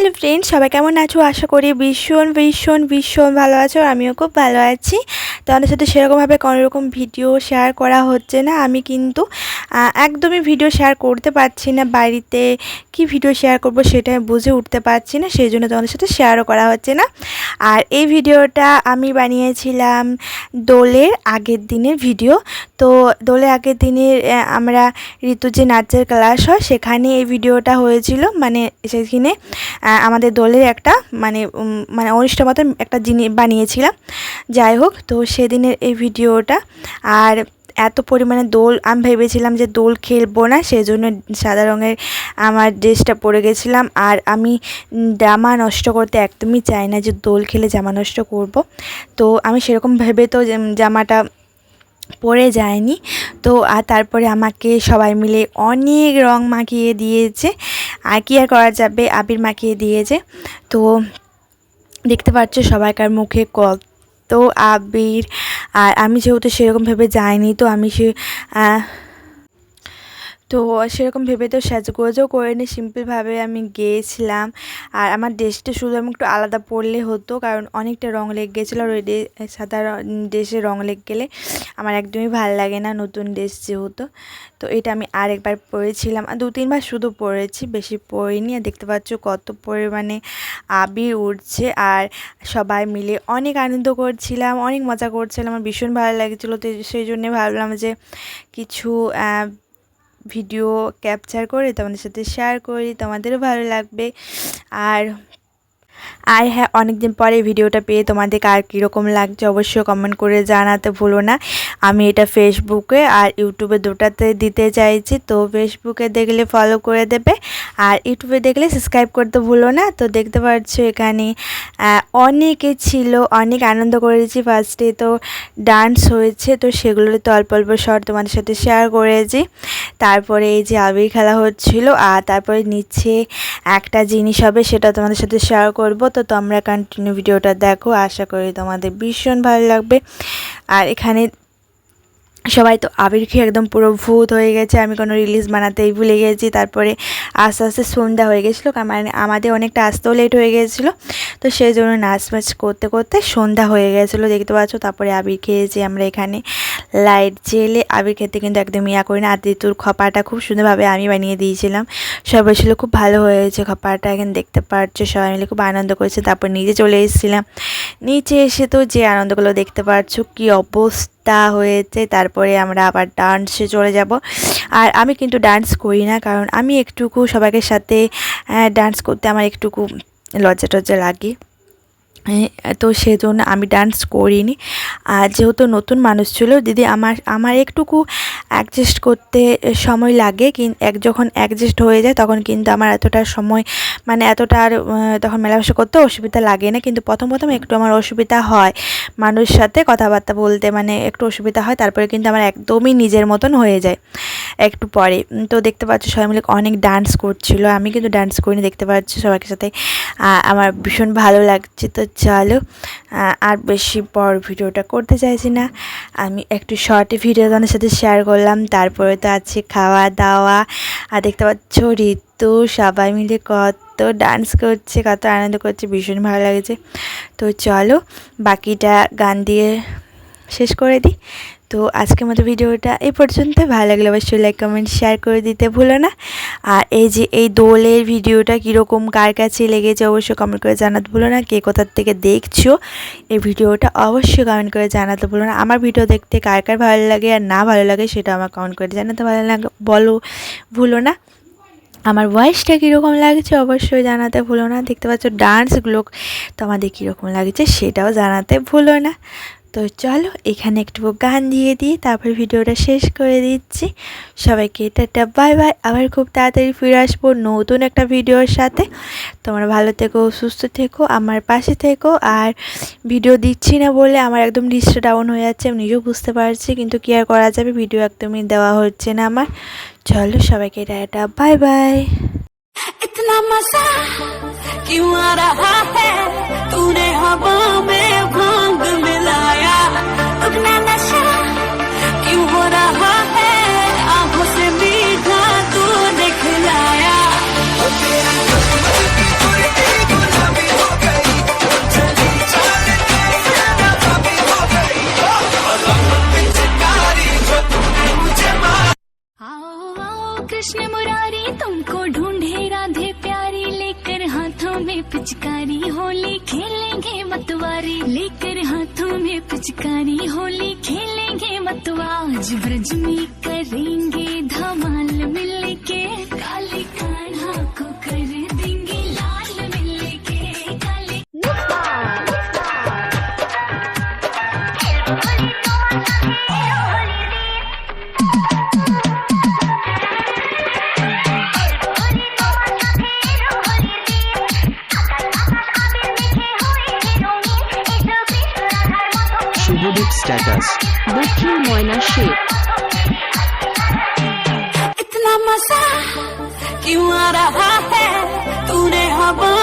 Hello friends, সবাই কেমন আছো? আশা করি ভীষণ ভীষণ ভীষণ ভালো আছো। আমিও খুব ভালো আছি। তোমাদের সাথে সেরকমভাবে কোনো রকম ভিডিও শেয়ার করা হচ্ছে না। আমি কিন্তু একদমই ভিডিও শেয়ার করতে পারছি না। বাড়িতে কি ভিডিও শেয়ার করব সেটা আমি বুঝে উঠতে পারছি না, সেই জন্য তোমাদের সাথে শেয়ারও করা হচ্ছে না। আর এই ভিডিওটা আমি বানিয়েছিলাম দোলের আগের দিনের ভিডিও তো দোলের আগের দিনের আমরা ঋতু যে নাচের ক্লাস হয়, সেখানে এই ভিডিওটা হয়েছিল। মানে সেখানে আমাদের দোলের একটা মানে মানে অনুষ্ঠান মতন একটা জিনিস বানিয়েছিলাম। যাই হোক, তো সেদিনের এই ভিডিওটা। আর এত পরিমাণে দোল, আমি ভেবেছিলাম যে দোল খেলব না সেই জন্য সাদা রঙের আমার ড্রেসটা পরে গেছিলাম। আর আমি জামা নষ্ট করতে একদমই চাই না যে দোল খেলে জামা নষ্ট করব। তো আমি সেরকম ভেবে তো জামাটা পরে যায়নি তো আর তারপরে আমাকে সবাই মিলে অনেক রং মাখিয়ে দিয়েছে। আর কি আর করা যাবে? আবির মাখিয়ে দিয়েছে। তো দেখতে পাচ্ছ সবাইকার মুখে কত আবির আর আমি যেহেতু সেরকম ভেবে যাইনি তো আমি সে তো সেরকম ভেবে তো সাজগোজও করিনি, সিম্পলভাবে আমি গিয়েছিলাম। আর আমার ড্রেসটা শুধু আমি একটু আলাদা পরলে হতো, কারণ অনেকটা রং লেগে গেছিল আর ওই সাদা ড্রেসে রং লেগে গেলে আমার একদমই ভালো লাগে না নতুন ড্রেস যেহেতু। তো এটা আমি আরেকবার পরেছিলাম। আর দু তিনবার শুধু পরেছি, বেশি পরিনি। আর দেখতে পাচ্ছ কত পরিমাণে আবির উঠছে আর সবাই মিলে অনেক আনন্দ করছিলাম, অনেক মজা করছিলাম। আমার ভীষণ ভালো লাগছিল। তো সেই জন্যে ভাবলাম যে কিছু ভিডিও ক্যাপচার করে তোমাদের সাথে শেয়ার করি তোমাদেরও ভালো লাগবে। আর আর হ্যাঁ অনেক দিন পরে ভিডিওটা পেয়ে তোমাদের কার কীরকম লাগছে অবশ্যই কমেন্ট করে জানাতে ভুলো না। আমি এটা ফেসবুকে আর ইউটিউবে দুটাতে দিতে চাইছি, তো ফেসবুকে দেখলে ফলো করে দেবে। আর ইউটিউবে দেখলে সাবস্ক্রাইব করতে ভুলো না। তো দেখতে পাচ্ছ এখানে অনেকে ছিল, অনেক আনন্দ করেছি। ফার্স্টে তো ডান্স হয়েছে, তো সেগুলো তো অল্প অল্প শর্ট তোমাদের সাথে শেয়ার করেছি। তারপরে এই যে আবির খেলা হচ্ছিল, আর তারপরে নিচে একটা জিনিস হবে, সেটা তোমাদের সাথে শেয়ার করব, তো তোমরা কন্টিনিউ ভিডিওটা দেখো, আশা করি তোমাদের ভীষণ ভালো লাগবে। আর এখানে সবাই তো আবির খেয়ে একদম পুরো ভূত হয়ে গেছে, আমি কোনো রিলিজ বানাতেই ভুলে গেছি। তারপরে আস্তে আস্তে সন্ধ্যা হয়ে গেছিল মানে আমাদের অনেকটা আসতেও লেট হয়ে গেছিল। তো সেই জন্য নাচ করতে করতে সন্ধ্যা হয়ে গেছিল, দেখতে পাচ্ছ, তারপরে আবির খেয়েছি আমরা এখানে। লাইট জেলে আবির খেতে কিন্তু একদম ইয়া করি না আদিতুর খপাটা খুব সুন্দরভাবে আমি বানিয়ে দিয়েছিলাম। সবাই বলছিল, খুব ভালো হয়েছে খপাটা, এখানে দেখতে পাচ্ছ সবাই মিলে খুব আনন্দ করেছে। তারপর নিচে চলে এসেছিলাম। নিচে এসে তো যে আনন্দগুলো দেখতে পাচ্ছ কি অবস্থা হয়েছে। তারপরে আমরা আবার ডান্সে চলে যাব। আর আমি কিন্তু ডান্স করি না, কারণ আমি একটুকু সবাইকে সাথে ডান্স করতে আমার একটুকু লজ্জা টজ্জা লাগে। তো সেজন্য আমি ডান্স করিনি। আর যেহেতু নতুন মানুষ ছিল দিদি আমার আমার একটুকু অ্যাডজাস্ট করতে সময় লাগে। কিন, এক, যখন অ্যাডজাস্ট হয়ে যায়, তখন কিন্তু আমার এতটা সময় মানে এতটা আর তখন মেলামেশা করতে অসুবিধা লাগে না। কিন্তু প্রথম প্রথম একটু আমার অসুবিধা হয় মানুষের সাথে কথাবার্তা বলতে মানে একটু অসুবিধা হয়, তারপরে কিন্তু আমার একদমই নিজের মতন হয়ে যায় একটু পরে। তো দেখতে পাচ্ছ সবাই মিলে অনেক ডান্স করছিল। আমি কিন্তু ডান্স করিনি, দেখতে পাচ্ছ সবার সাথে। আমার ভীষণ ভালো লাগছে। তো চলো আর বেশি বড় ভিডিওটা করতে চাইছি না। আমি একটু শর্টে ভিডিও তোমাদের সাথে শেয়ার করলাম। তারপরে তো আছে খাওয়া দাওয়া আর দেখতে পাচ্ছ ঋতু, সবাই মিলে কত ডান্স করছে, কত আনন্দ করছে, ভীষণ ভালো লাগছে। তো চলো, বাকিটা গান দিয়ে শেষ করে দিই। তো আজকের মতো ভিডিওটা এই পর্যন্ত ভালো লাগলে অবশ্যই লাইক কমেন্ট শেয়ার করে দিতে ভুলো না। আর এই যে এই দোলের ভিডিওটা কীরকম, কার কাছে লেগেছে অবশ্যই কমেন্ট করে জানাতে ভুলো না। কে কোথার থেকে দেখছ এই ভিডিওটা অবশ্যই কমেন্ট করে জানাতে ভুলো না। আমার ভিডিও দেখতে কার কার ভালো লাগে আর না ভালো লাগে সেটা আমার কমেন্ট করে জানাতে ভালো লাগে, বলো ভুলো না। আমার ভয়েসটা কীরকম লাগছে অবশ্যই জানাতে ভুলো না। দেখতে পাচ্ছ ডান্সগুলো তোমাদের কীরকম লাগছে সেটাও জানাতে ভুলো না। তো চলো এখানে একটু গান দিয়ে দিই তারপর ভিডিওটা শেষ করে দিচ্ছি সবাইকে টাটা বাই বাই আবার খুব তাড়াতাড়ি ফিরে আসবো নতুন একটা ভিডিওর সাথে তোমরা ভালো থেকো সুস্থ থেকো আমার পাশে থেকো আর ভিডিও দিচ্ছি না বলে আমার একদম লিস্টটা ডাউন হয়ে যাচ্ছে আমি নিজেও বুঝতে পারছি কিন্তু কি আর করা যাবে ভিডিও একদমই দেওয়া হচ্ছে না আমার চলো সবাইকে টাটা বাই বাই इतना मजा क्यों आ रहा है तूने हवा में कृष्ण मुरारी, तुमको ढूंढे राधे प्यारी, लेकर हाथों में पिचकारी, होली खेलेंगे मतवारी, लेकर हाथों में पिचकारी, होली खेलेंगे मतवा, आज ब्रज में करेंगे धमा স্ট্যাটাস দক্ষিণ ময়না শেখ इतना मजा क्यों आ रहा है तूने हवा